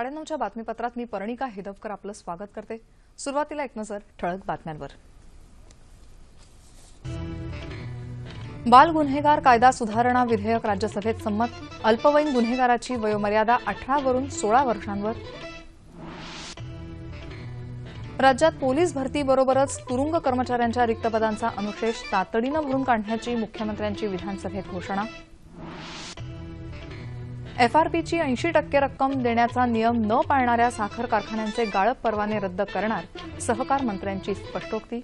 साडेनऊच्या बातमीपत्रात मी पर्णिका हेदवकर आपलं स्वागत करते. सुरुवातीला एक नजर ठळक बातम्यांवर. बाल गुन्हेगार कायदा सुधारणा विधेयक राज्यसभेत संमत अल्पवयीन गुन्हेगाराची वयोमर्यादा अठरा वरून सोळा वर्षांवर. राज्यात पोलीस भरतीबरोबरच तुरुंग कर्मचाऱ्यांच्या रिक्तपदांचा अनुशेष तातडीनं भरून काढण्याची मुख्यमंत्र्यांची विधानसभेत घोषणा. एफआरपीची ऐंशी टक्के रक्कम देण्याचा नियम न पाळणाऱ्या साखर कारखान्यांचे गाळप परवाने रद्द करणार सहकार मंत्र्यांची स्पष्टोक्ती.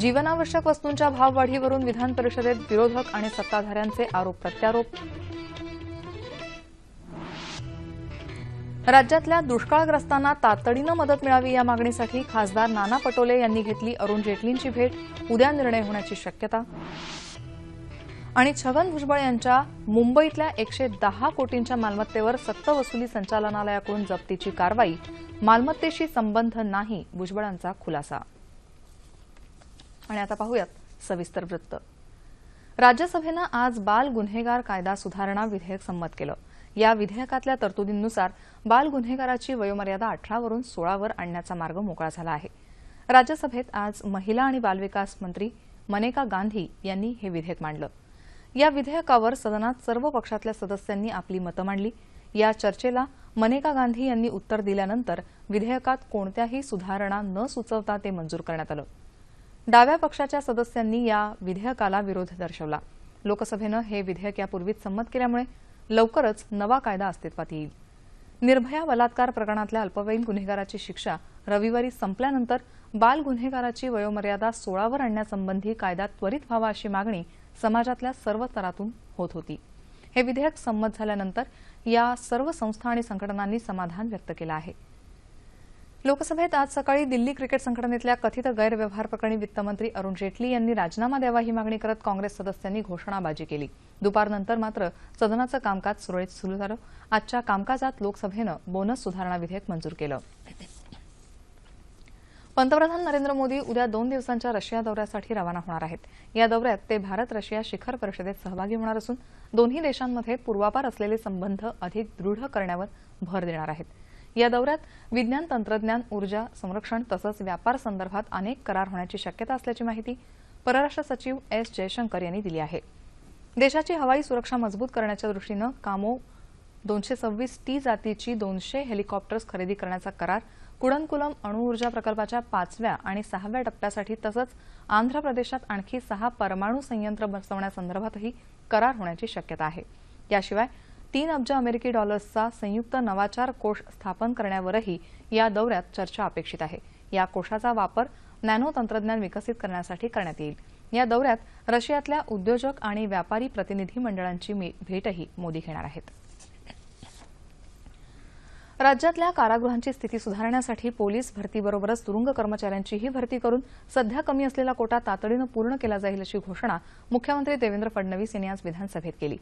जीवनावश्यक वस्तूंच्या भाववाढीवरून विधान परिषदेत विरोधक आणि सत्ताधाऱ्यांचे आरोप प्रत्यारोप. राज्यातल्या दुष्काळग्रस्तांना तातडीनं मदत मिळावी या मागणीसाठी खासदार नाना पटोले यांनी घेतली अरुण जेटलींची भेट. उद्या निर्णय होण्याची शक्यता. आणि छगन भुजबळ यांच्या मुंबईतल्या एकशे दहा कोटींच्या मालमत्तेवर सक्तवसुली संचालनालयाकडून जप्तीची कारवाई मालमत्तेशी संबंध नाही भुजबळांचा खुलासा. आणि आता पाहूयात सविस्तर वृत्त. राज्यसभेनं आज बाल गुन्हेगार कायदा सुधारणा विधेयक संमत केलं. या विधेयकातल्या तरतुदींनुसार बाल गुन्हेगाराची वयोमर्यादा अठरावरून सोळावर आणण्याचा मार्ग मोकळा झाला आहे. राज्यसभेत आज महिला आणि बालविकास मंत्री मनेका गांधी यांनी हे विधेयक मांडलं. या विधेयकावर सदनात सर्व पक्षातल्या सदस्यांनी आपली मतं मांडली. या चर्चेला मनेका गांधी यांनी उत्तर दिल्यानंतर विधेयकात कोणत्याही सुधारणा न सुचवता ते मंजूर करण्यात आलं. डाव्या पक्षाच्या सदस्यांनी या विधेयकाला विरोध दर्शवला. लोकसभेनं हे विधेयक यापूर्वीच संमत केल्यामुळे लवकरच नवा कायदा अस्तित्वात येईल. निर्भया बलात्कार प्रकरणातल्या अल्पवयीन गुन्हेगाराची शिक्षा रविवारी संपल्यानंतर बाल गुन्हेगाराची वयोमर्यादा सोळावर आणण्यासंबंधी कायदा त्वरित व्हावा अशी मागणी समाजातल्या सर्व स्तरातून होत होती. हे विधेयक संमत झाल्यानंतर या सर्व संस्था आणि संघटनांनी समाधान व्यक्त केलं आहे. लोकसभेत आज सकाळी दिल्ली क्रिकेट संघटनेतल्या कथित गैरव्यवहार प्रकरणी वित्तमंत्री अरुण जेटली यांनी राजीनामा द्यावा ही मागणी करत काँग्रेस सदस्यांनी घोषणाबाजी केली. दुपारनंतर मात्र सदनाचं कामकाज सुरळीत सुरू झालं. आजच्या कामकाजात लोकसभेनं बोनस सुधारणा विधेयक मंजूर केलं. पंतप्रधान नरेंद्र मोदी उद्या दोन दिवसांच्या रशिया दौऱ्यासाठी रवाना होणार आहेत. या दौऱ्यात ते भारत रशिया शिखर परिषदेत सहभागी होणार असून दोन्ही देशांमध्ये पूर्वापार असलेले संबंध अधिक दृढ करण्यावर भर देणार आहेत. या दौऱ्यात विज्ञान तंत्रज्ञान ऊर्जा संरक्षण तसंच व्यापार संदर्भात अनेक करार होण्याची शक्यता असल्याची माहिती परराष्ट्र सचिव एस जयशंकर यांनी दिली आहे. देशाची हवाई सुरक्षा मजबूत करण्याच्या दृष्टीनं कामो दोनशे सव्वीस टी जातीची दोनशे हेलिकॉप्टर्स खरेदी करण्याचा करार कुडनकुलम अणुऊर्जा प्रकल्पाच्या पाचव्या आणि सहाव्या टप्प्यासाठी तसंच आंध्र प्रदेशात आणखी सहा परमाणू संयंत्र बसवण्यासंदर्भातही करार होण्याची शक्यता आहे. याशिवाय तीन अब्ज अमेरिकी डॉलर्सचा संयुक्त नवाचार कोष स्थापन करण्यावरही या दौऱ्यात चर्चा अपेक्षित आहे. या कोषाचा वापर नॅनो तंत्रज्ञान विकसित करण्यासाठी करण्यात येईल. या दौऱ्यात रशियातल्या उद्योजक आणि व्यापारी प्रतिनिधी मंडळांची भेटही मोदी घेणार आहेत. राज्यातल्या कारागृहांची स्थिती सुधारण्यासाठी पोलीस भरतीबरोबरच तुरुंग कर्मचाऱ्यांचीही भरती करून सध्या कमी असलेला कोटा तातडीनं पूर्ण केला जाईल अशी घोषणा मुख्यमंत्री देवेंद्र फडणवीस यांनी आज विधानसभेत केली.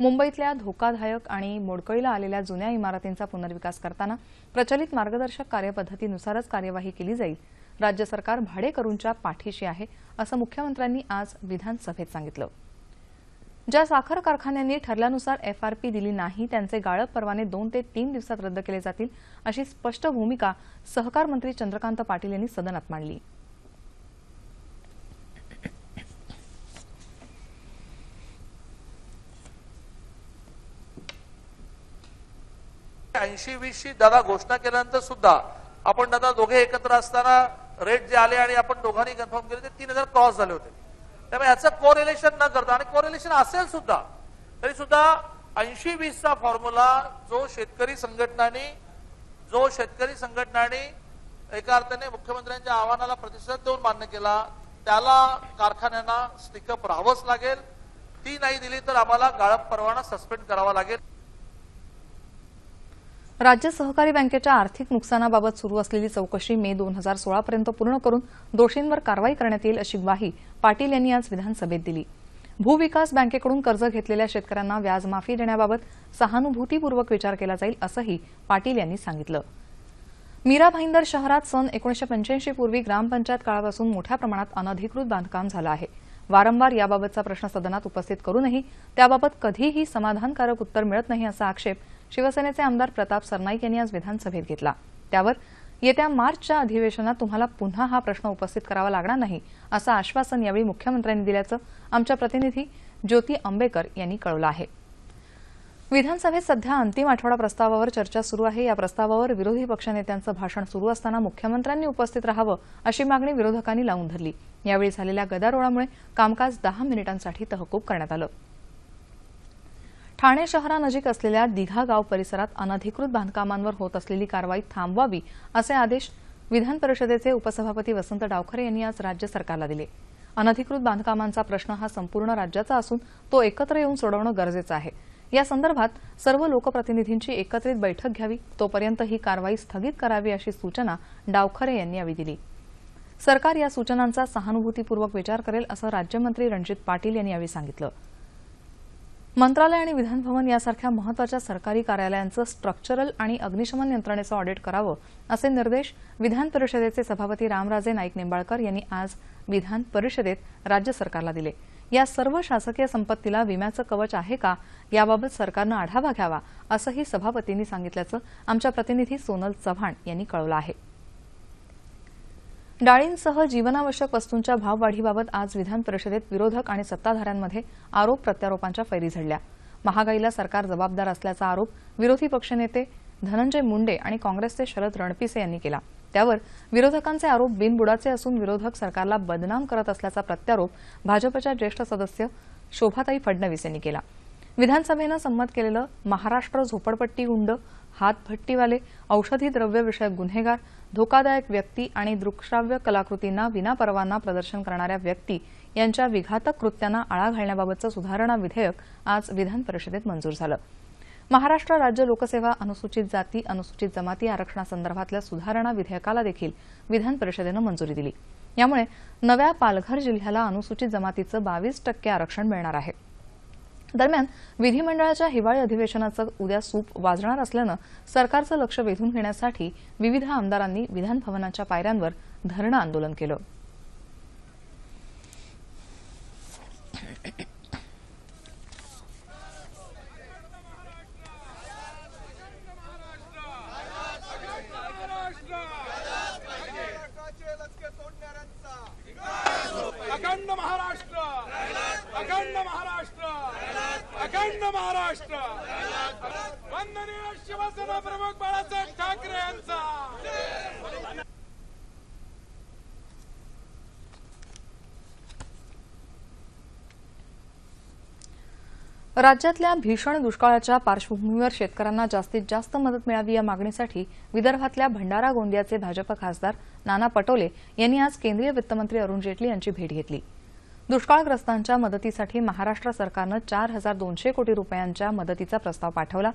मुंबईतल्या धोकादायक आणि मोडकळीला आलेल्या जुन्या इमारतींचा पुनर्विकास करताना प्रचलित मार्गदर्शक कार्यपद्धतीनुसारच कार्यवाही केली जाईल. राज्य सरकार भाडेकरूंच्या पाठीशी आहे असं मुख्यमंत्र्यांनी आज विधानसभेत सांगितलं. ज्या साखर कारखान्यांनी ठरल्यानुसार एफआरपी दिली नाही त्यांचे गाळप परवाने दोन ते तीन दिवसात रद्द केले जातील अशी स्पष्ट भूमिका सहकार मंत्री चंद्रकांत पाटील यांनी सदनात मांडली. ऐंशी वीसशी दादा घोषणा केल्यानंतर सुद्धा आपण दादा दोघे एकत्र असताना रेट जे आले आणि आपण दोघांनी कन्फर्म केले ते तीन हजार क्रॉस झाले होते. त्यामुळे याचं कोरिलेशन न करता आणि कोरिलेशन असेल सुद्धा तरी सुद्धा ऐंशी वीसचा फॉर्म्युला जो शेतकरी संघटनांनी जो शेतकरी संघटनांनी एका अर्थाने मुख्यमंत्र्यांच्या आव्हानाला प्रतिसाद देऊन मान्य केला त्याला कारखान्यांना स्टिकअप राहावंच लागेल. ती नाही दिली तर आम्हाला गाळप परवाना सस्पेंड करावा लागेल. राज्य सहकारी बँकेच्या आर्थिक नुकसानाबाबत सुरू असलेली चौकशी मे दोन हजार सोळापर्यंत पूर्ण करून दोषींवर कारवाई करण्यात येईल अशी ग्वाही पाटील यांनी आज विधानसभेत दिली. भूविकास बँकेकडून कर्ज घेतलेल्या शेतकऱ्यांना व्याजमाफी देण्याबाबत सहानुभूतीपूर्वक विचार केला जाईल असंही पाटील यांनी सांगितलं. मीरा भाईंदर शहरात सन एकोणीशे पंच्याऐंशी पूर्वी ग्रामपंचायत काळापासून मोठ्या प्रमाणात अनधिकृत बांधकाम झालं आहे. वारंवार याबाबतचा प्रश्न सदनात उपस्थित करूनही त्याबाबत कधीही समाधानकारक उत्तर मिळत नाही असा आक्षेप शिवसेनेचे आमदार प्रताप सरनाईक यांनी आज विधानसभेत घेतला. त्यावर येत्या मार्चच्या अधिवेशनात तुम्हाला पुन्हा हा प्रश्न उपस्थित करावा लागणार नाही असं आश्वासन यावेळी मुख्यमंत्र्यांनी दिल्याचं आमच्या प्रतिनिधी ज्योती आंबेकर यांनी कळवलं आहे. विधानसभेत सध्या अंतिम आठवडा प्रस्तावावर चर्चा सुरू आहे. या प्रस्तावावर विरोधी पक्षनेत्यांचं भाषण सुरू असताना मुख्यमंत्र्यांनी उपस्थित राहावं अशी मागणी विरोधकांनी लावून धरली. यावेळी झालेल्या गदारोळामुळे कामकाज दहा मिनिटांसाठी तहकूब करण्यात आलं. ठाणे शहरानजीक असलेल्या दिघा गाव परिसरात अनधिकृत बांधकामांवर होत असलेली कारवाई थांबवावी असे आदेश विधान परिषदेचे उपसभापती वसंत डावखरे यांनी आज राज्य सरकारला दिले. अनधिकृत बांधकामांचा प्रश्न हा संपूर्ण राज्याचा असून तो एकत्र येऊन सोडवणं गरजेचं आहे. या संदर्भात सर्व लोकप्रतिनिधींची एकत्रित बैठक घ्यावी तोपर्यंत ही कारवाई स्थगित करावी अशी सूचना डावखरे यांनी यावेळी दिली. सरकार या सूचनांचा सहानुभूतीपूर्वक विचार करेल असं राज्यमंत्री रणजित पाटील यांनी यावेळी सांगितलं. मंत्रालय आणि विधानभवन यासारख्या महत्त्वाच्या सरकारी कार्यालयांचं स्ट्रक्चरल आणि अग्निशमन यंत्रणेचं ऑडिट करावं असे निर्देश विधान परिषदेचे सभापती रामराजे नाईक निंबाळकर यांनी आज विधान परिषदेत राज्य सरकारला दिले. या सर्व शासकीय संपत्तीला विम्याचं कवच आहे का? याबाबत सरकारनं आढावा घ्यावा असंही सभापतींनी सांगितल्याचं आमच्या प्रतिनिधी सोनल चव्हाण यांनी कळवलं आहे. डाळींसह जीवनावश्यक वस्तूंच्या भाववाढीबाबत आज विधान परिषदेत विरोधक आणि सत्ताधाऱ्यांमध्ये आरोप प्रत्यारोपांच्या फैरी झडल्या. महागाईला सरकार जबाबदार असल्याचा आरोप विरोधी पक्षनेते धनंजय मुंडे आणि काँग्रेसचे शरद रणपिसे यांनी केला. त्यावर विरोधकांचे आरोप बिनबुडाचे असून विरोधक सरकारला बदनाम करत असल्याचा प्रत्यारोप भाजपच्या ज्येष्ठ सदस्य शोभाताई फडणवीस यांनी केला. विधानसभेनं संमत केलेलं महाराष्ट्र झोपडपट्टी गुंड हातभट्टीवाले औषधी द्रव्यविषयक गुन्हेगार धोकादायक व्यक्ती आणि दृकश्राव्य कलाकृतींना विनापरवाना प्रदर्शन करणाऱ्या व्यक्ती यांच्या विघातक कृत्यांना आळा घालण्याबाबतचं सुधारणा विधेयक आज विधान परिषदेत मंजूर झालं. महाराष्ट्र राज्य लोकसेवा अनुसूचित जाती अनुसूचित जमाती आरक्षणासंदर्भातल्या सुधारणा विधेयकाला देखील विधान परिषदेनं मंजुरी दिली. यामुळे नव्या पालघर जिल्ह्याला अनुसूचित जमातीचं बावीस टक्के आरक्षण मिळणार आहे. दरम्यान विधिमंडळाच्या हिवाळी अधिवेशनाचं उद्या सूप वाजणार असल्यानं सरकारचं लक्ष वेधून घेण्यासाठी विविध आमदारांनी विधानभवनाच्या पायऱ्यांवर धरणं आंदोलन केलं. राज्यातल्या भीषण दुष्काळाच्या पार्श्वभूमीवर शेतकऱ्यांना जास्तीत जास्त मदत मिळावी या मागणीसाठी विदर्भातल्या भंडारा गोंदियाचे भाजप खासदार नाना पटोले यांनी आज केंद्रीय वित्तमंत्री अरुण जेटली यांची भेट घेतली. दुष्काळग्रस्तांच्या मदतीसाठी महाराष्ट्र सरकारनं चार हजार दोनशे कोटी रुपयांच्या मदतीचा प्रस्ताव पाठवला.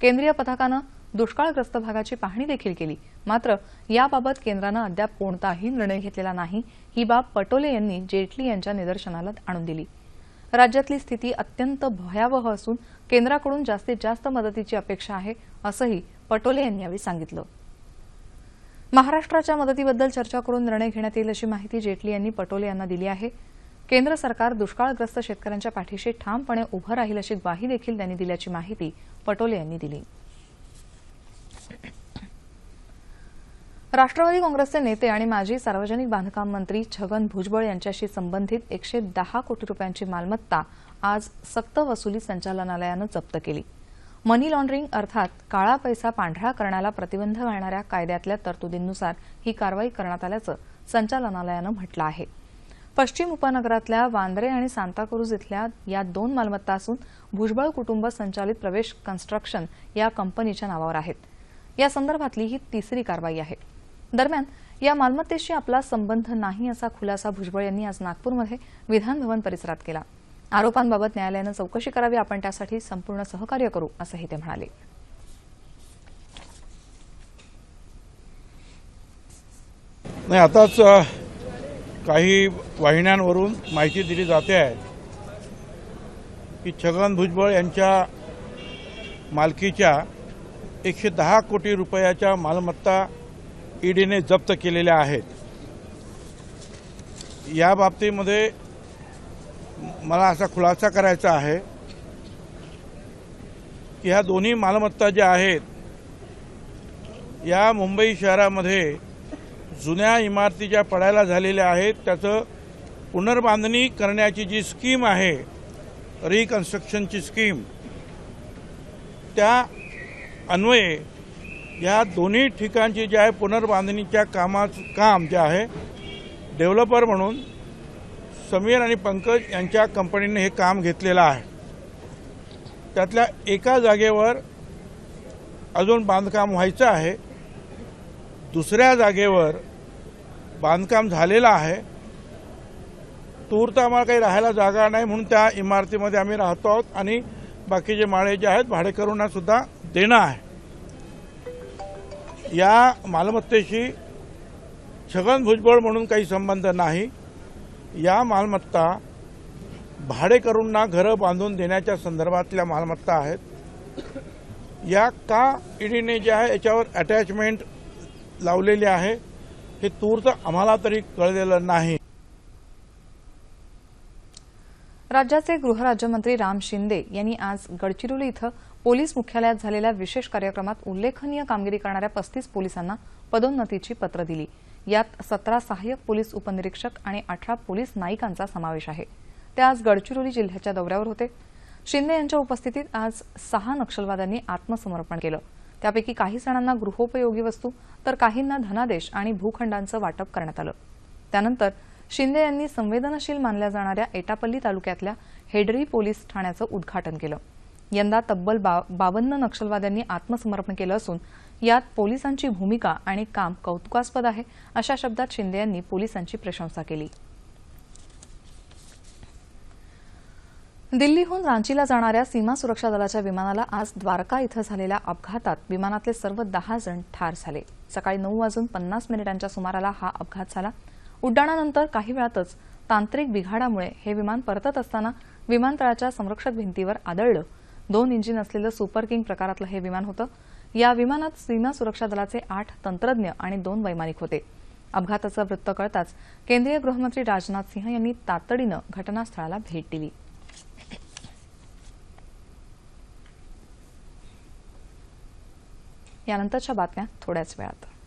केंद्रीय पथकानं दुष्काळग्रस्त भागाची पाहणी देखील केली. मात्र याबाबत केंद्रानं अद्याप कोणताही निर्णय घेतलेला नाही. ही बाब पटोले यांनी जेटली यांच्या निदर्शनाला आणून दिली. राज्यातली स्थिती अत्यंत भयावह असून केंद्राकडून जास्तीत जास्त मदतीची अपेक्षा आहे असंही पटोले यांनी यावेळी सांगितलं. महाराष्ट्राच्या मदतीबद्दल चर्चा करून निर्णय घेण्यात येईल अशी माहिती जेटली यांनी पटोले यांना दिली आहे. केंद्र सरकार दुष्काळग्रस्त शेतकऱ्यांच्या पाठीशी ठामपणे उभं राहील अशी ग्वाही देखील त्यांनी दिल्याची माहिती पटोले यांनी दिली. राष्ट्रवादी काँग्रेसचे नेते आणि माजी सार्वजनिक बांधकाम मंत्री छगन भुजबळ यांच्याशी संबंधित एकशे दहा कोटी रुपयांची मालमत्ता आज सक्त वसुली संचालनालयानं जप्त केली. मनी लॉन्ड्रिंग अर्थात काळा पैसा पांढरा करण्याला प्रतिबंध घालणाऱ्या कायद्यातल्या तरतुदींनुसार ही कारवाई करण्यात आल्याचं संचालनालयानं म्हटलं आहे. पश्चिम उपनगरातल्या वांद्रे आणि सांताक्रुज इथल्या या दोन मालमत्ता असून भुजबळ कुटुंब संचालित प्रवेश कन्स्ट्रक्शन या कंपनीच्या नावावर आहेत. या संदर्भातली ही तिसरी कारवाई आहे. दरम्यान या मालमत्तेशी आपला संबंध नाही असा खुलासा भुजबळ यांनी आज नागपूरमध्ये विधानभवन परिसरात केला. आरोपांबाबत न्यायालयानं चौकशी करावी आपण त्यासाठी संपूर्ण सहकार्य करू असंही ते म्हणाले. नाही आताच काही वाहिन्यांवरून माहिती दिली जाते आहे की छगन भुजबळ यांच्या मालकीच्या एकशे दहा कोटी रुपयाच्या मालमत्ता ईडीने जप्त केलेल्या आहेत. या बाबतीमध्ये मला असा खुलासा करायचा आहे की ह्या दोन्ही मालमत्ता ज्या आहेत या मुंबई शहरामध्ये जुन्या इमारती ज्या पडायला झालेल्या आहेत त्याचं पुनर्बांधणी करण्याची जी स्कीम आहे रिकन्स्ट्रक्शनची स्कीम त्या अन्वये या दोन्ही ठिकाणची जे आहे पुनर्बांधणीच्या कामाचं काम जे आहे डेव्हलपर म्हणून समीर आणि पंकज यांच्या कंपनीने हे काम घेतलेलं आहे. त्यातल्या एका जागेवर अजून बांधकाम व्हायचं आहे. दुसऱ्या जागेवर बांधकाम झालेलं आहे. तूर्त आम्हाला काही राहायला जागा नाही म्हणून त्या इमारतीमध्ये आम्ही राहतो आहोत आणि बाकीचे माळे जे आहेत भाडेकरूंना सुद्धा देणं आहे. या मालमत्तेशी छगन भुजबळ म्हणून काही संबंध नाही. या मालमत्ता भाडेकरूंना घरं बांधून देण्याच्या संदर्भातल्या मालमत्ता आहेत. या का ईडीने जे आहे याच्यावर अटॅचमेंट लावलेली आहे हे तूर्त आम्हाला तरी कळलेलं नाही. राज्याचे गृहराज्यमंत्री राम शिंदे यांनी आज गडचिरोली इथं पोलीस मुख्यालयात झालेल्या विशेष कार्यक्रमात उल्लेखनीय कामगिरी करणाऱ्या पस्तीस पोलिसांना पदोन्नतीची पत्र दिली. यात सतरा सहाय्यक पोलीस उपनिरीक्षक आणि अठरा पोलीस नायिकांचा समावेश आहे. ते आज गडचिरोली जिल्ह्याच्या दौऱ्यावर होते. शिंदे यांच्या उपस्थितीत आज सहा नक्षलवाद्यांनी आत्मसमर्पण केलं. त्यापैकी काही जणांना गृहोपयोगी वस्तू तर काहींना धनादेश आणि भूखंडांचं वाटप करण्यात आलं. त्यानंतर शिंदे यांनी संवेदनशील मानल्या जाणाऱ्या एटापल्ली तालुक्यातल्या हेडरी पोलीस ठाण्याचं उद्घाटन केलं. यंदा तब्बल बा बावन्न नक्षलवाद्यांनी आत्मसमर्पण केलं असून यात पोलिसांची भूमिका आणि काम कौतुकास्पद आहे अशा शब्दात शिंदे यांनी पोलिसांची प्रशंसा केली. दिल्लीहून रांचीला जाणाऱ्या सीमा सुरक्षा दलाच्या विमानाला आज द्वारका इथं झालेल्या अपघातात विमानातले सर्व दहा जण ठार झाले. सकाळी नऊ वाजून पन्नास मिनिटांच्या सुमाराला हा अपघात झाला. उड्डाणानंतर काही वेळातच तांत्रिक बिघाडामुळे हे विमान परतत असताना विमानतळाच्या संरक्षक भिंतीवर आदळलं. दोन इंजिन असलेलं सुपर किंग प्रकारातलं हे विमान होतं. या विमानात सीमा सुरक्षा दलाचे आठ तंत्रज्ञ आणि दोन वैमानिक होते. अपघाताचं वृत्त कळताच केंद्रीय गृहमंत्री राजनाथ सिंह यांनी तातडीनं घटनास्थळाला भेट दिली. यानंतरच्या बातम्या थोड्याच वेळात.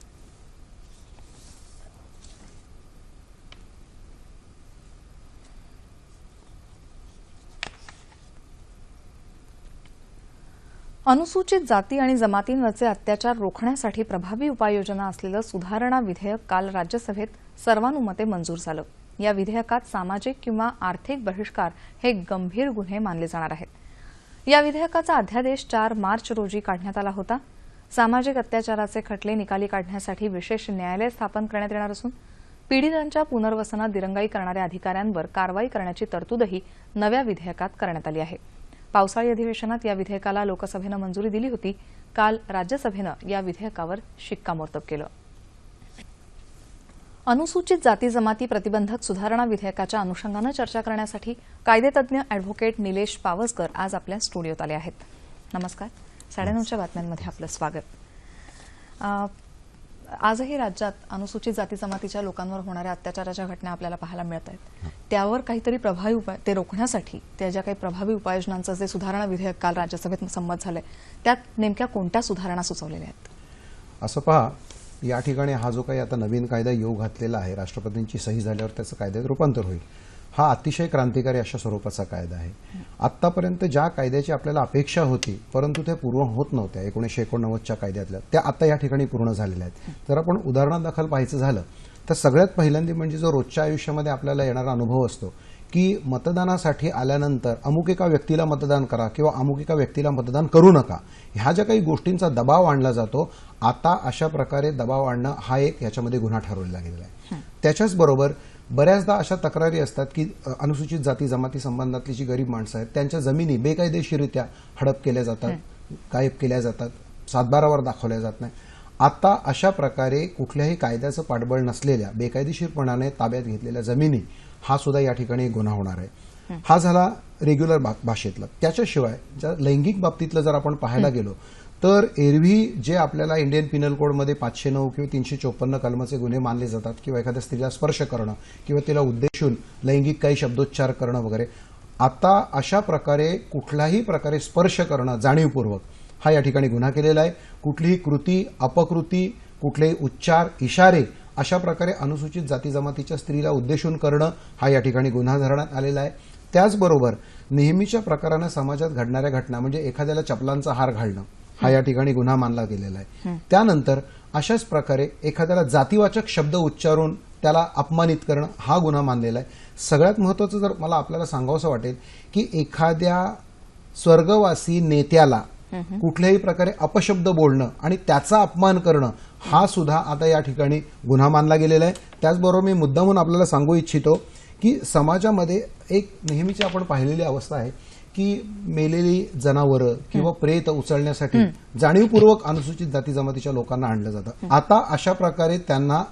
अनुसूचित जाती आणि जमातींवरचे अत्याचार रोखण्यासाठी प्रभावी उपाययोजना असलेलं सुधारणा विधेयक काल राज्यसभेत सर्वानुमते मंजूर झालं. या विधेयकात सामाजिक किंवा आर्थिक बहिष्कार हे गंभीर गुन्हे मानले जाणार आहेत. या विधेयकाचा अध्यादेश चार मार्च रोजी काढण्यात आला होता. सामाजिक अत्याचाराचे खटले निकाली काढण्यासाठी विशेष न्यायालय स्थापन करण्यात येणार असून पीडितांच्या पुनर्वसनात दिरंगाई करणाऱ्या अधिकाऱ्यांवर कारवाई करण्याची तरतूदही नव्या विधेयकात करण्यात आली आहे. पावसाळी अधिवेशनात या विधेयकाला लोकसभेनं मंजुरी दिली होती. काल राज्यसभेनं या विधेयकावर शिक्कामोर्तब केलं. अनुसूचित जाती जमाती प्रतिबंधक सुधारणा विधेयकाच्या अनुषंगानं चर्चा करण्यासाठी कायदेतज्ञ अॅडव्होकेट निलेश पावसकर आज आपल्या स्टुडिओत आले आहेत. नमस्कार. साडेनऊच्या बातम्यांमध्ये आपलं स्वागत. आजही राज्यात अनुसूचित जाती जमातीच्या लोकांवर होणाऱ्या अत्याचाराच्या घटना आपल्याला पाहायला मिळत आहेत. त्यावर काहीतरी प्रभावी उपाय ते रोखण्यासाठी त्या ज्या काही प्रभावी उपाययोजनांचं जे सुधारणा विधेयक काल राज्यसभेत संमत झालंय त्यात नेमक्या कोणत्या सुधारणा सुचवलेल्या आहेत? असं पहा या ठिकाणी हा जो काही आता नवीन कायदा योग घातलेला आहे राष्ट्रपतींची सही झाल्यावर त्याचं कायद्यात रूपांतर होईल. हा अतिशय क्रांतिकारी अशा स्वरूपाचा कायदा आहे. आतापर्यंत ज्या कायद्याची आपल्याला अपेक्षा होती परंतु त्या पूर्ण होत नव्हत्या. एकोणीशे एकोणनव्वदच्या कायद्यातल्या. त्या आता या ठिकाणी पूर्ण झालेल्या आहेत. जर आपण उदाहरणादाखल पाहायचं झालं तर सगळ्यात पहिल्यांदा म्हणजे जो रोजच्या आयुष्यामध्ये आपल्याला येणारा अनुभव असतो की मतदानासाठी आल्यानंतर अमुक एका व्यक्तीला मतदान करा किंवा अमुक एका व्यक्तीला मतदान करू नका. ह्या ज्या काही गोष्टींचा दबाव आणला जातो आता अशा प्रकारे दबाव आणणं हा एक याच्यामध्ये गुन्हा ठरवला गेलेला आहे. त्याच्याच बरोबर बऱ्याचदा अशा तक्रारी असतात की अनुसूचित जाती जमाती संबंधातली जी गरीब माणसं आहेत त्यांच्या जमिनी बेकायदेशीरित्या हडप केल्या जातात गायब केल्या जातात सातबारावर दाखवल्या जात नाही. आता अशा प्रकारे कुठल्याही कायद्याचं पाठबळ नसलेल्या बेकायदेशीरपणाने ताब्यात घेतलेल्या जमिनी हा सुद्धा या ठिकाणी गुन्हा होणार आहे. हा. झाला रेग्युलर भाषेतला. त्याच्याशिवाय ज्या लैंगिक बाबतीतलं जर आपण पाहायला गेलो तर एरवी जे आपल्याला इंडियन पिनल कोडमध्ये पाचशे नऊ किंवा तीनशे चोपन्न कलमाचे गुन्हे मानले जातात किंवा एखाद्या स्त्रीला स्पर्श करणं किंवा तिला उद्देशून लैंगिक काही शब्दोच्चार करणं वगैरे आता अशा प्रकारे कुठल्याही प्रकारे स्पर्श करणं जाणीवपूर्वक हा या ठिकाणी गुन्हा केलेला आहे. कुठलीही कृती अपकृती कुठलेही उच्चार इशारे अशा प्रकारे अनुसूचित जाती जमातीच्या स्त्रीला उद्देशून करणं हा या ठिकाणी गुन्हा धरण्यात आलेला आहे. त्याचबरोबर नेहमीच्या प्रकारानं समाजात घडणाऱ्या घटना म्हणजे एखाद्याला चपलांचा हार घालणं हा या ठिकाणी गुन्हा मानला गेलेला आहे. त्यानंतर अशाच प्रकारे एखाद्याला जातीवाचक शब्द उच्चारून त्याला अपमानित करणं हा गुन्हा मानलेला आहे. सगळ्यात महत्वाचं जर मला आपल्याला सांगावंसं वाटेल की एखाद्या स्वर्गवासी नेत्याला कुठल्याही प्रकारे अपशब्द बोलणं आणि त्याचा अपमान करणं हा सुद्धा आता या ठिकाणी गुन्हा मानला गेलेला आहे. त्याचबरोबर मी मुद्दामून आपल्याला सांगू इच्छितो की समाजामध्ये एक नेहमीची आपण पाहिलेली अवस्था आहे की मेलेली जनावरं किंवा प्रेत उचलण्यासाठी जाणीवपूर्वक अनुसूचित जाती जमातीच्या लोकांना आणलं जातं. आता अशा प्रकारे त्यांना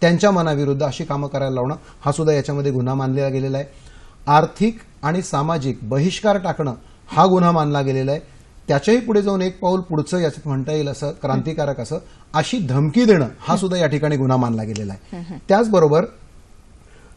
त्यांच्या मनाविरुद्ध अशी कामं करायला लावणं हा सुद्धा याच्यामध्ये गुन्हा मानला गेलेला आहे. आर्थिक आणि सामाजिक बहिष्कार टाकणं हा गुन्हा मानला गेलेला आहे. त्याच्याही पुढे जाऊन एक पाऊल पुढचं याच्यात म्हणता येईल असं क्रांतिकारक असं अशी धमकी देणं हा सुद्धा या ठिकाणी गुन्हा मानला गेलेला आहे. त्याचबरोबर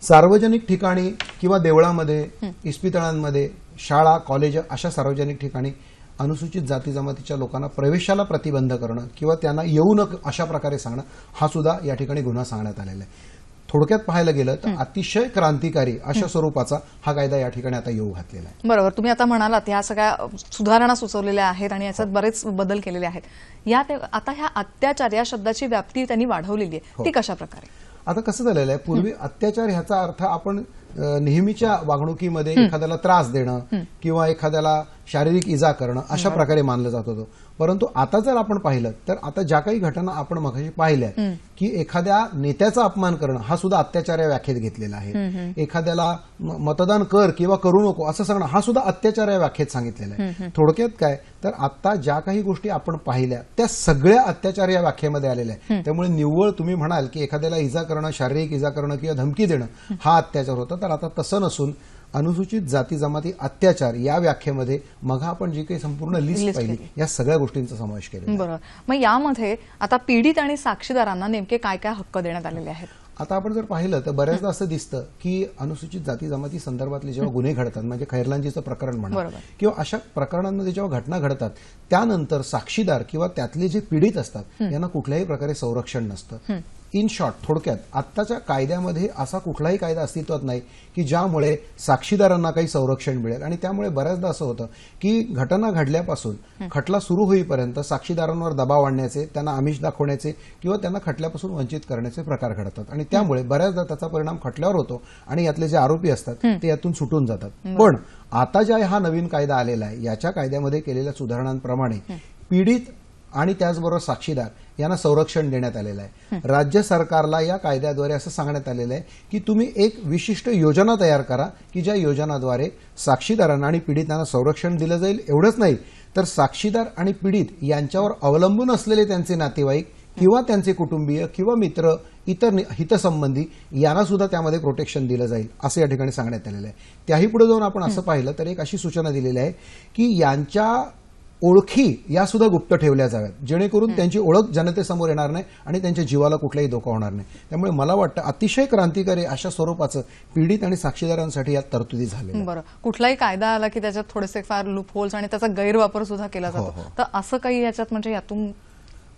सार्वजनिक ठिकाणी किंवा देवळामध्ये इस्पितळांमध्ये शाळा कॉलेज अशा सार्वजनिक ठिकाणी अनुसूचित जाती जमातीच्या लोकांना प्रवेशाला प्रतिबंध करणं किंवा त्यांना येऊ नक अशा प्रकारे सांगणं हा सुद्धा या ठिकाणी गुन्हा सांगण्यात आलेला आहे. थोडक्यात पाहायला गेलं तर अतिशय क्रांतिकारी अशा स्वरूपाचा हा कायदा या ठिकाणी आता येऊ घातलेला आहे. बरोबर. तुम्ही आता म्हणालात ह्या सगळ्या सुधारणा सुचवलेल्या आहेत आणि याच्यात बरेच बदल केलेले आहेत. यात आता ह्या अत्याचार या शब्दाची व्याप्ती त्यांनी वाढवलेली आहे. ती कशा प्रकारे आता कसं झालेलं आहे पूर्वी अत्याचार ह्याचा अर्थ आपण नेहमीच्या वागणुकीमध्ये एखाद्याला त्रास देणं किंवा एखाद्याला शारीरिक इजा करणं अशा प्रकारे मानलं जात होतं. परंतु आता जर आपण पाहिलं तर आता ज्या काही घटना आपण मगाशी पाहिल्या की एखाद्या नेत्याचा अपमान करणं हा सुद्धा अत्याचार या व्याख्येत घेतलेला आहे. एखाद्याला मतदान कर किंवा करू नको असं सांगणं हा सुद्धा अत्याचार या व्याख्येत सांगितलेला आहे. थोडक्यात काय तर आता ज्या काही गोष्टी आपण पाहिल्या त्या सगळ्या अत्याचार या व्याख्येमध्ये आलेल्या आहे त्यामुळे निव्वळ तुम्ही म्हणाल की एखाद्याला इजा करणं शारीरिक इजा करणं किंवा धमकी देणं हा अत्याचार होता. तर आता तसं नसून अनुसूचित जाती जमाती अत्याचार या व्याख्येमध्ये मग आपण जी काही संपूर्ण लिस्ट पाहिली केली. या सगळ्या गोष्टींचा समावेश आहे. बरोबर मग यामध्ये आता पीडित आणि साक्षीदारांना नेमके काय काय हक्क देण्यात आलेले आहेत आता आपण जर पाहिलं तर बऱ्याचदा असं दिसतं की अनुसूचित जाती जमाती संदर्भातले जेव्हा गुन्हे घडतात म्हणजे खैरलांजीचं प्रकरण म्हणा. किंवा अशा प्रकरणांमध्ये जेव्हा घटना घडतात त्यानंतर साक्षीदार किंवा त्यातले जे पीडित असतात यांना कुठल्याही प्रकारे संरक्षण नसतं इन शॉर्ट थोडक्यात आत्ताच्या कायद्यामध्ये असा कुठलाही कायदा अस्तित्वात नाही की ज्यामुळे साक्षीदारांना काही संरक्षण मिळेल. आणि त्यामुळे बऱ्याचदा असं होतं की घटना घडल्यापासून खटला सुरू होईपर्यंत साक्षीदारांवर दबाव आणण्याचे त्यांना आमिष दाखवण्याचे किंवा त्यांना खटल्यापासून वंचित करण्याचे प्रकार घडतात. आणि त्यामुळे बऱ्याचदा त्याचा परिणाम खटल्यावर होतो आणि यातले जे आरोपी असतात ते यातून सुटून जातात. पण आता ज्या हा नवीन कायदा आलेला आहे याच्या कायद्यामध्ये केलेल्या सुधारणांप्रमाणे पीडित आणि त्याचबरोबर साक्षीदार यांना संरक्षण देण्यात आलेलं आहे. राज्य सरकारला या कायद्याद्वारे असं सांगण्यात आलेलं आहे की तुम्ही एक विशिष्ट योजना तयार करा की ज्या योजनाद्वारे साक्षीदारांना आणि पीडितांना संरक्षण दिलं जाईल. एवढंच नाही तर साक्षीदार आणि पीडित यांच्यावर अवलंबून असलेले त्यांचे नातेवाईक किंवा त्यांचे कुटुंबीय किंवा मित्र इतर हितसंबंधी यांना सुद्धा त्यामध्ये प्रोटेक्शन दिलं जाईल असं या ठिकाणी सांगण्यात आलेलं आहे. त्याही पुढे जाऊन आपण असं पाहिलं तर एक अशी सूचना दिलेली आहे की यांच्या ओळखी या सुद्धा गुप्त ठेवल्या जाव्यात. जेणेकरून त्यांची ओळख जनतेसमोर येणार नाही आणि त्यांच्या जीवाला कुठलाही धोका होणार नाही. त्यामुळे मला वाटतं अतिशय क्रांतिकारी अशा स्वरूपाचं पीडित आणि साक्षीदारांसाठी यात तरतुदी झाली बरं. कुठलाही कायदा आला की त्याच्यात थोडेसे फार लूप होल्स आणि त्याचा गैरवापर सुद्धा केला हो, जातो. तर असं काही याच्यात म्हणजे यातून?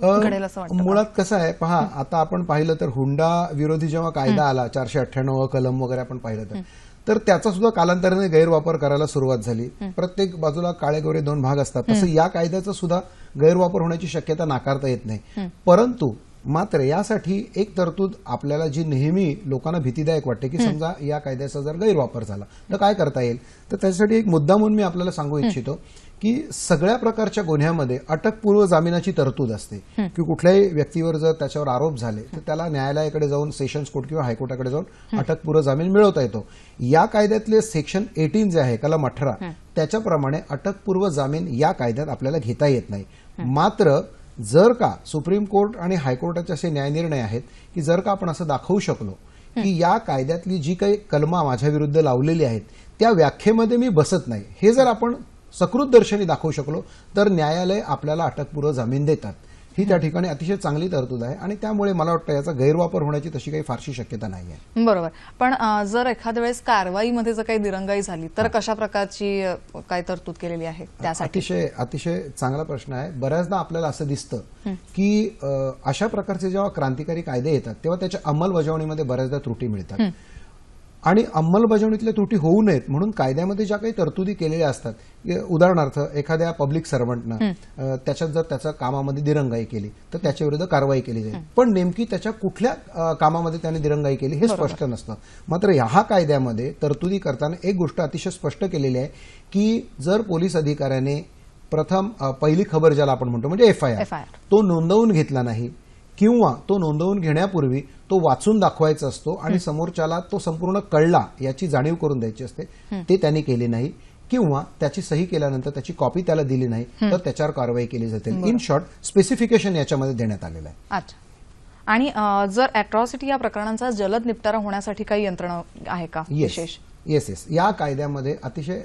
मुळात कसं आहे पहा आता आपण पाहिलं तर हुंडा विरोधी जेव्हा कायदा आला चारशे अठ्ठ्याण्णव कलम वगैरे आपण पाहिलं तर तर त्याचा सुद्धा कालांतराने गैरवापर करायला सुरुवात झाली. प्रत्येक बाजूला काळे गोरे दोन भाग असतात. तसं या कायद्याचा सुद्धा गैरवापर होण्याची शक्यता नाकारता येत नाही. परंतु मात्र यासाठी एक तरतूद आपल्याला जी नेहमी लोकांना भीतीदायक वाटते की समजा या कायद्याचा जर गैरवापर झाला तर काय करता येईल? तर त्याच्यासाठी एक मुद्दा म्हणून मी आपल्याला सांगू इच्छितो की सगळ्या प्रकारच्या गुन्ह्यामध्ये अटकपूर्व जामिनाची तरतूद असते. की कुठल्याही व्यक्तीवर जर त्याच्यावर आरोप झाले तर त्याला न्यायालयाकडे जाऊन सेशन्स कोर्ट किंवा हायकोर्टाकडे जाऊन अटकपूर्व जामीन मिळवता येतो. या कायद्यातले सेक्शन एटीन जे आहे कलम अठरा त्याच्याप्रमाणे अटकपूर्व जामीन या कायद्यात आपल्याला घेता येत नाही. मात्र जर का सुप्रीम कोर्ट आणि हायकोर्टाचे असे न्यायनिर्णय आहेत की जर का आपण असं दाखवू शकलो की या कायद्यातली जी काही कलमा माझ्या विरुद्ध लावलेली आहेत त्या व्याख्येमध्ये मी बसत नाही. हे जर आपण सकृत दर्शनी दाखवू शकलो तर न्यायालय आपल्याला अटकपूर्व जामीन देतात. ही त्या ठिकाणी अतिशय चांगली तरतूद आहे आणि त्यामुळे मला वाटतं याचा गैरवापर होण्याची तशी काही फारशी शक्यता नाही आहे बरोबर. पण जर एखाद्या वेळेस कारवाईमध्ये जर काही दिरंगाई झाली तर कशा प्रकारची काय तरतूद केलेली आहे त्यासाठी? अतिशय अतिशय चांगला प्रश्न आहे. बऱ्याचदा आपल्याला असं दिसतं की अशा प्रकारचे जेव्हा क्रांतिकारी कायदे येतात तेव्हा त्याच्या अंमलबजावणीमध्ये बऱ्याचदा त्रुटी मिळतात. आणि अंमलबजावणीतल्या त्रुटी होऊ नयेत म्हणून कायद्यामध्ये ज्या काही तरतुदी केलेल्या असतात उदाहरणार्थ एखाद्या पब्लिक सर्वंटनं त्याच्यात जर त्याच्या कामामध्ये दिरंगाई केली तर त्याच्या विरुद्ध कारवाई केली जाईल. पण नेमकी त्याच्या कुठल्या कामामध्ये त्याने दिरंगाई केली हे स्पष्ट नसतं. मात्र ह्या कायद्यामध्ये तरतुदी करताना एक गोष्ट अतिशय स्पष्ट केलेली आहे की जर पोलीस अधिकाऱ्याने प्रथम पहिली खबर ज्याला आपण म्हणतो म्हणजे एफ आय आर. तो नोंदवून घेतला नाही किंवा तो नोंदवून घेण्यापूर्वी तो वाचून दाखवायचा असतो आणि समोरच्याला तो संपूर्ण कळला याची जाणीव करून द्यायची असते. ते त्यांनी केली नाही किंवा त्याची सही केल्यानंतर त्याची कॉपी त्याला दिली नाही तर त्याच्यावर कारवाई केली जाते. इन शॉर्ट स्पेसिफिकेशन याच्यामध्ये देण्यात आलेलं आहे. आणि जर अॅट्रॉसिटी या प्रकरणांचा जलद निपटारा होण्यासाठी काही यंत्रणा आहे का विशेष? येस येस या कायद्यामध्ये अतिशय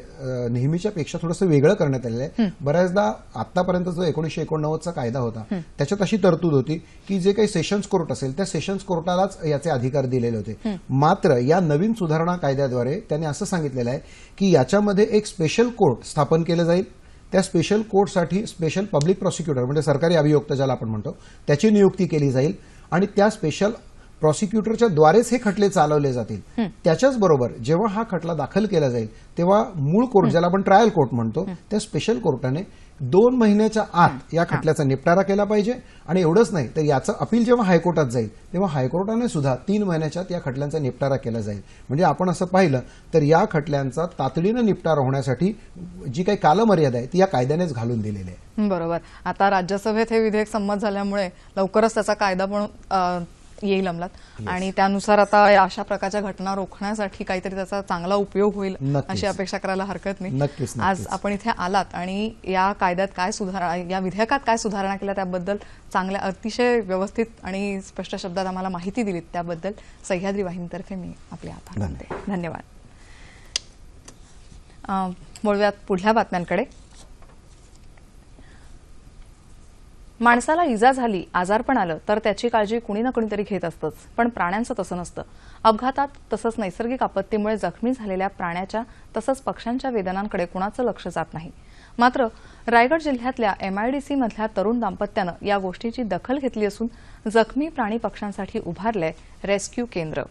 नेहमीच्या पेक्षा थोडंसं वेगळं करण्यात आलेलं आहे. बऱ्याचदा आतापर्यंत जो एकोणीशे एकोणनव्वदचा कायदा होता त्याच्यात अशी तरतूद होती की जे काही सेशन्स कोर्ट असेल त्या सेशन्स कोर्टालाच याचे अधिकार दिलेले होते. मात्र या नवीन सुधारणा कायद्याद्वारे त्यांनी असं सांगितलेलं आहे की याच्यामध्ये एक स्पेशल कोर्ट स्थापन केलं जाईल. त्या स्पेशल कोर्टसाठी स्पेशल पब्लिक प्रॉसिक्युटर म्हणजे सरकारी अभियोक्ता ज्याला आपण म्हणतो त्याची नियुक्ती केली जाईल. आणि त्या स्पेशल प्रॉसिक्युटरच्या द्वारेच हे खटले चालवले जातील. त्याच्याच बरोबर जेव्हा हा खटला दाखल केला जाईल तेव्हा मूळ कोर्ट ज्याला आपण ट्रायल कोर्ट म्हणतो त्या स्पेशल कोर्टाने दोन महिन्याच्या आत या खटल्याचा निपटारा केला पाहिजे. आणि एवढंच नाही तर याचं अपील जेव्हा हायकोर्टात जाईल तेव्हा हायकोर्टाने सुद्धा तीन महिन्याच्या या खटल्यांचा निपटारा केला जाईल. म्हणजे आपण असं पाहिलं तर या खटल्यांचा तातडीनं निपटारा होण्यासाठी जी काही कालमर्यादा आहे ती या कायद्यानेच घालून दिलेली आहे. बरोबर. आता राज्यसभेत हे विधेयक संमत झाल्यामुळे लवकरच त्याचा कायदा पण येईल अंमलात. आणि त्यानुसार आता अशा प्रकारच्या घटना रोखण्यासाठी काहीतरी त्याचा चांगला उपयोग होईल. अशी अपेक्षा करायला हरकत नाही. नक्कीच, आज. आपण इथे आलात आणि या कायद्यात काय सुधारणा या विधेयकात काय सुधारणा केल्या त्याबद्दल चांगल्या अतिशय व्यवस्थित आणि स्पष्ट शब्दात आम्हाला माहिती दिलीत त्याबद्दल सह्याद्री वाहिनीतर्फे मी आपले आभार मानते. धन्यवाद. वळूयात पुढल्या बातम्यांकडे. माणसाला इजा झाली आजारपण आलं तर त्याची काळजी कुणी ना कुणीतरी घेत असतंच. पण प्राण्यांचं तसं नसतं. अपघातात तसंच नैसर्गिक आपत्तीमुळे जखमी झालेल्या प्राण्याच्या तसंच पक्ष्यांच्या वेदनांकडे कुणाचं लक्ष जात नाही. मात्र रायगड जिल्ह्यातल्या एमआयडीसी मधल्या तरुण दाम्पत्यानं या गोष्टीची दखल घेतली असून जखमी प्राणी पक्ष्यांसाठी उभारलंय रेस्क्यू केंद्र.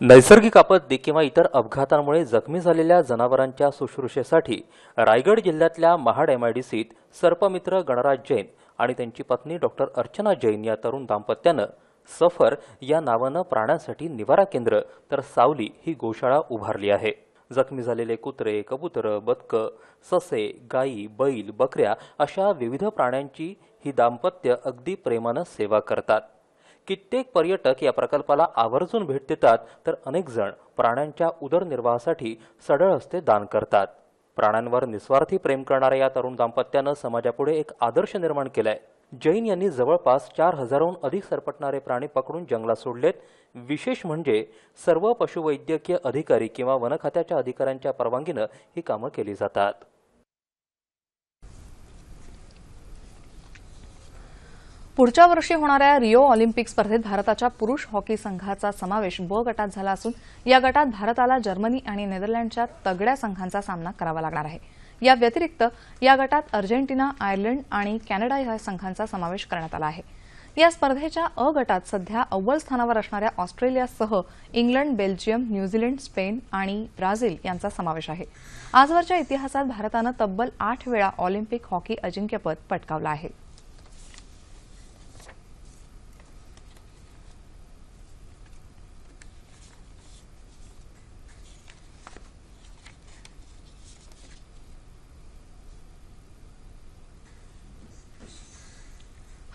नैसर्गिक आपत्ती किंवा इतर अपघातांमुळे जखमी झालेल्या जनावरांच्या शुश्रूषेसाठी रायगड जिल्ह्यातल्या महाड एमआयडीसीत सर्पमित्र गणराज जैन आणि त्यांची पत्नी डॉक्टर अर्चना जैन या तरुण दाम्पत्यानं सफर या नावानं प्राण्यांसाठी निवारा केंद्र तर सावली ही गोशाळा उभारली आहे. जखमी झालेले कुत्रे कबुतरं बदकं ससे गायी बैल बकऱ्या अशा विविध प्राण्यांची ही दाम्पत्य अगदी प्रेमानं सेवा करतात. कित्येक पर्यटक या प्रकल्पाला आवर्जून भेट देतात तर अनेक जण प्राण्यांच्या उदरनिर्वाहासाठी सडळ हस्ते दान करतात. प्राण्यांवर निस्वार्थी प्रेम करणाऱ्या या तरुण दाम्पत्यानं समाजापुढे एक आदर्श निर्माण केलाय. जैन यांनी जवळपास चार हजाराहून अधिक सरपटणारे प्राणी पकडून जंगलात सोडलेत. विशेष म्हणजे सर्व पशुवैद्यकीय अधिकारी किंवा वनखात्याच्या अधिकाऱ्यांच्या परवानगीनं ही कामं केली जातात. पुढच्या वर्षी होणाऱ्या रिओ ऑलिम्पिक स्पर्धेत भारताच्या पुरुष हॉकी संघाचा समावेश ब गटात झाला असून या गटात भारताला जर्मनी आणि नेदरलँडच्या तगड्या संघांचा सामना करावा लागणार आहे. या व्यतिरिक्त या गटात अर्जेंटिना आयर्लंड आणि कॅनडा या संघांचा समावेश करण्यात आला आहे. या स्पर्धेच्या अ गटात सध्या अव्वल स्थानावर असणाऱ्या ऑस्ट्रेलियासह England Belgium New Zealand Spain आणि ब्राझील यांचा समावेश आहे. आजवरच्या इतिहासात भारतानं तब्बल आठ वेळा ऑलिम्पिक हॉकी अजिंक्यपद पटकावलं आहे.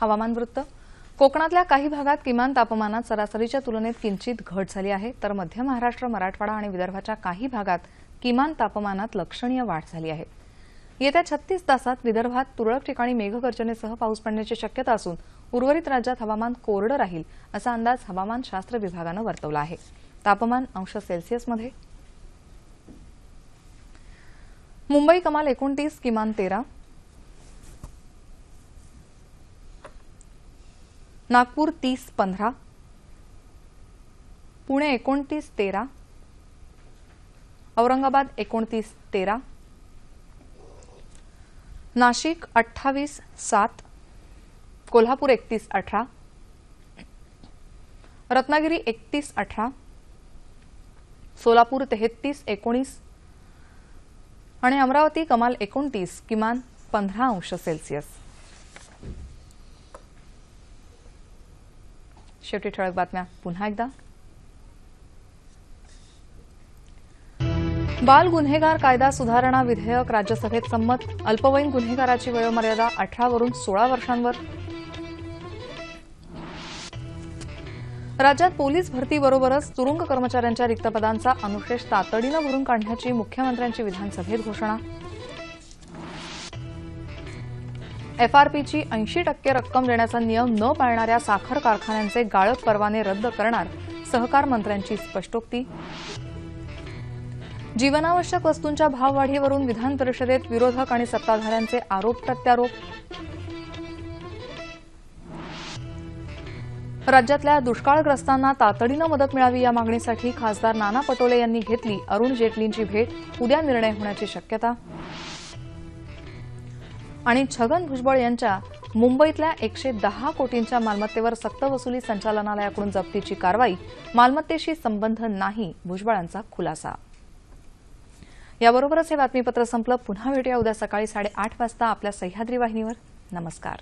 हवामान वृत्त. कोकणातल्या काही भागात किमान तापमानात सरासरीच्या तुलनेत किंचित घट झाली आहे. तर मध्य महाराष्ट्र मराठवाडा आणि विदर्भाच्या काही भागात किमान तापमानात लक्षणीय वाढ झाली आहे. येत्या छत्तीस तासात विदर्भात तुरळक ठिकाणी मेघगर्जनेसह पाऊस पडण्याची शक्यता असून उर्वरित राज्यात हवामान कोरडं राहील असा अंदाज हवामानशास्त्र विभागानं वर्तवला आहे. तापमान अंश सेल्सिअसमध्ये मुंबई कमाल एकोणतीस किमान तेरा. नागपूर तीस पंधरा. पुणे एकोणतीस तेरा. औरंगाबाद एकोणतीस तेरा. नाशिक अठ्ठावीस सात. कोल्हापूर एकतीस अठरा. रत्नागिरी एकतीस अठरा. सोलापूर तेहतीस एकोणीस. आणि अमरावती कमाल एकोणतीस किमान पंधरा अंश सेल्सिअस. शेवटी ठळक बातम्या. पुन्हा एकदा. बाल गुन्हेगार कायदा सुधारणा विधेयक राज्यसभेत संमत. अल्पवयीन गुन्हेगाराची वयोमर्यादा अठरा वरून सोळा वर्षांवर. राज्यात पोलीस भरतीबरोबरच तुरुंग कर्मचाऱ्यांच्या रिक्त पदांचा अनुशेष तातडीनं भरून काढण्याची मुख्यमंत्र्यांची विधानसभेत घोषणा. एफआरपीची ऐंशी टक्के रक्कम देण्याचा नियम न पाळणाऱ्या साखर कारखान्यांचे गाळप परवाने रद्द करणार सहकार मंत्र्यांची स्पष्टोक्ती. जीवनावश्यक वस्तूंच्या भाववाढीवरून विधान परिषदेत विरोधक आणि सत्ताधाऱ्यांचे आरोप प्रत्यारोप. राज्यातल्या दुष्काळग्रस्तांना तातडीनं मदत मिळावी या मागणीसाठी खासदार नाना पटोले यांनी घेतली अरुण जेटलींची भेट. उद्या निर्णय होण्याची शक्यता. आणि छगन भुजबळ यांच्या मुंबईतल्या एकशे दहा कोटींच्या मालमत्तेवर सक्तवसुली संचालनालयाकडून जप्तीची कारवाई मालमत्तेशी संबंध नाही भुजबळांचा खुलासा. याबरोबरच हे बातमीपत्र संपलं. पुन्हा भेटूया उद्या सकाळी साडेआठ वाजता आपल्या सह्याद्री वाहिनीवर. नमस्कार.